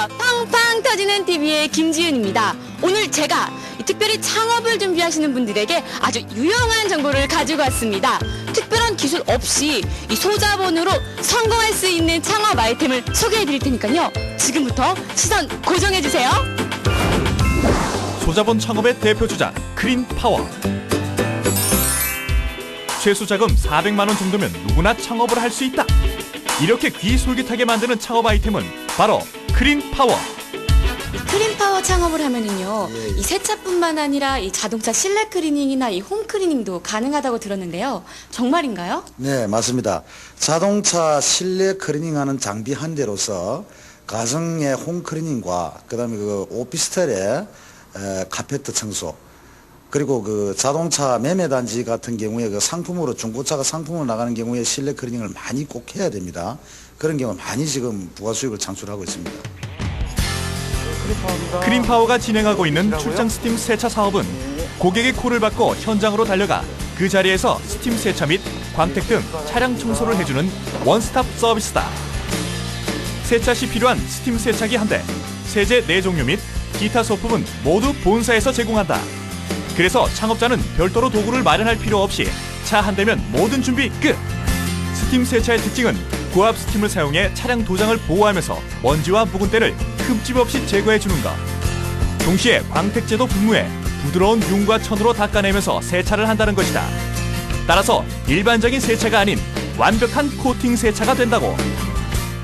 미디어가 팡팡 터지는 TV의 김지윤입니다. 오늘 제가 이 특별히 창업을 준비하시는 분들에게 아주 유용한 정보를 가지고 왔습니다. 특별한 기술 없이 이 소자본으로 성공할 수 있는 창업 아이템을 소개해 드릴 테니까요. 지금부터 시선 고정해 주세요. 소자본 창업의 대표 주자 크린 파워. 최소 자금 400만 원 정도면 누구나 창업을 할 수 있다. 이렇게 귀 솔깃하게 만드는 창업 아이템은 바로 크린 파워. 이 크린 파워 창업을 하면은요, 이 세차뿐만 아니라 이 자동차 실내 클리닝이나 이 홈 클리닝도 가능하다고 들었는데요. 정말인가요? 네, 맞습니다. 자동차 실내 클리닝하는 장비 한 대로서 가정의 홈 클리닝과 그다음에 그 오피스텔의 에, 카페트 청소 그리고 그 자동차 매매 단지 같은 경우에 그 상품으로 중고차가 상품으로 나가는 경우에 실내 클리닝을 많이 꼭 해야 됩니다. 그런 경우 많이 지금 부가 수익을 창출하고 있습니다. 크린 파워가 진행하고 있는 출장 스팀 세차 사업은 고객의 콜을 받고 현장으로 달려가 그 자리에서 스팀 세차 및 광택 등 차량 청소를 해주는 원스톱 서비스다. 세차 시 필요한 스팀 세차기 한 대, 세제 네 종류 및 기타 소품은 모두 본사에서 제공한다. 그래서 창업자는 별도로 도구를 마련할 필요 없이 차 한 대면 모든 준비 끝. 스팀 세차의 특징은 고압 스팀을 사용해 차량 도장을 보호하면서 먼지와 묵은 때를 흠집 없이 제거해 주는 것. 동시에 광택제도 분무해 부드러운 융과 천으로 닦아내면서 세차를 한다는 것이다. 따라서 일반적인 세차가 아닌 완벽한 코팅 세차가 된다고.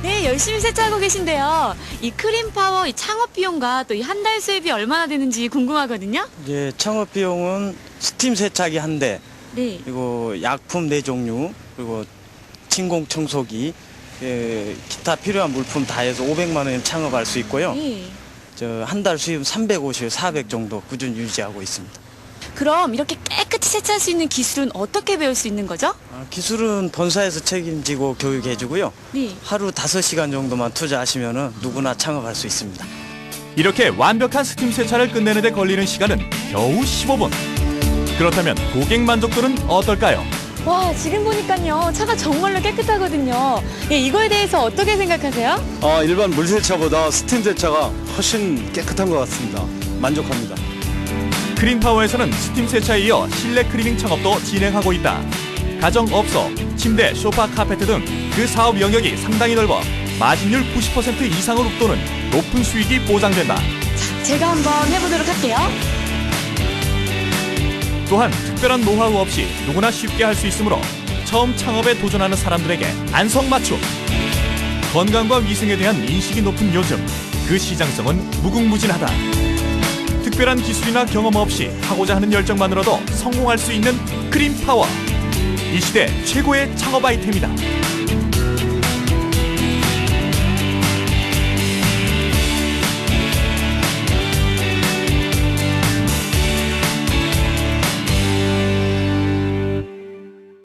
네, 열심히 세차하고 계신데요. 이 크린파워 이 창업 비용과 또 이 한 달 수입이 얼마나 되는지 궁금하거든요. 이제 창업 비용은 스팀 세차기 한 대, 네. 그리고 약품 네 종류, 그리고 진공 청소기, 예, 기타 필요한 물품 다 해서 500만 원에 창업할 수 있고요. 네. 저한 달 수입 350, 400 정도 꾸준히 유지하고 있습니다. 그럼 이렇게 깨끗이 세차할 수 있는 기술은 어떻게 배울 수 있는 거죠? 아, 기술은 본사에서 책임지고 교육해주고요. 네. 하루 5시간 정도만 투자하시면 누구나 창업할 수 있습니다. 이렇게 완벽한 스팀 세차를 끝내는 데 걸리는 시간은 겨우 15분. 그렇다면 고객 만족도는 어떨까요? 와, 지금 보니까요. 차가 정말로 깨끗하거든요. 예, 이거에 대해서 어떻게 생각하세요? 아, 일반 물세차보다 스팀 세차가 훨씬 깨끗한 것 같습니다. 만족합니다. 크린파워에서는 스팀 세차에 이어 실내 클리닝 창업도 진행하고 있다. 가정업소, 침대, 소파, 카페트 등 그 사업 영역이 상당히 넓어 마진율 90% 이상을 웃도는 높은 수익이 보장된다. 제가 한번 해보도록 할게요. 또한 특별한 노하우 없이 누구나 쉽게 할 수 있으므로 처음 창업에 도전하는 사람들에게 안성맞춤. 건강과 위생에 대한 인식이 높은 요즘 그 시장성은 무궁무진하다. 특별한 기술이나 경험 없이 하고자 하는 열정만으로도 성공할 수 있는 크림 파워. 이 시대 최고의 창업 아이템이다.